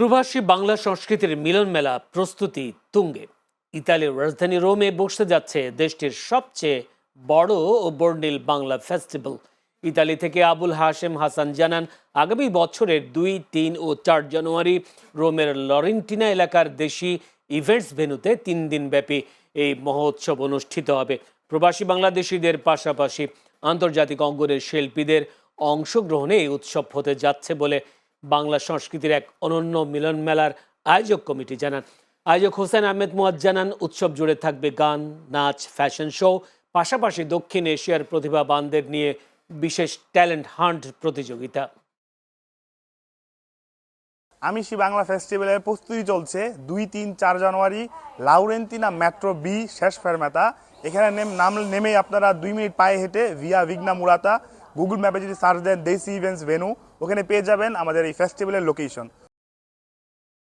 প্রবাসী বাংলা সংস্কৃতির মিলন মেলা প্রস্তুতি তুঙ্গে। ইতালির রাজধানী রোমে বসতে যাচ্ছে দেশটির সবচেয়ে বড় ও বর্ণিল বাংলা ফেস্টিভ্যাল ইতালি থেকে আবুল হাশেম হাসান জানান, আগামী বছরের দুই, তিন ও চার জানুয়ারি রোমের লরেন্টিনা এলাকার দেশি ইভেন্টস ভেন্যুতে তিন দিন ব্যাপী এই মহোৎসব অনুষ্ঠিত হবে। প্রবাসী বাংলাদেশিদের পাশাপাশি আন্তর্জাতিক অঙ্গনের শিল্পীদের অংশগ্রহণে এই উৎসব হতে যাচ্ছে বলে বাংলা সংস্কৃতির এক অনন্য মিলন মেলার আয়োজক কমিটি জানান। আয়োজক হোসেন আহমেদ মুয়াদ জানান, উৎসব জুড়ে থাকবে গান, নাচ, ফ্যাশন শো, পাশাপাশি দক্ষিণ এশিয়ার প্রতিভাবানদের নিয়ে বিশেষ ট্যালেন্ট হান্ট প্রতিযোগিতা। আমিষি বাংলা ফেস্টিভ্যালের প্রস্তুতি চলছে দুই, তিন, চার জানুয়ারি, লাউরেন্তিনা মেট্রো বি, শেষ ফেরমেতা এখানে নেম, নাম নেমেই আপনারা দুই মিনিট পায়ে হেঁটে ভিয়া ভিগনা মুরাতা, গুগল ম্যাপে যদি সার্চ দেন দেশি ইভেন্টস ভেনু, ওখানে পেয়ে যাবেন আমাদের এই ফেস্টিভ্যালের লোকেশন।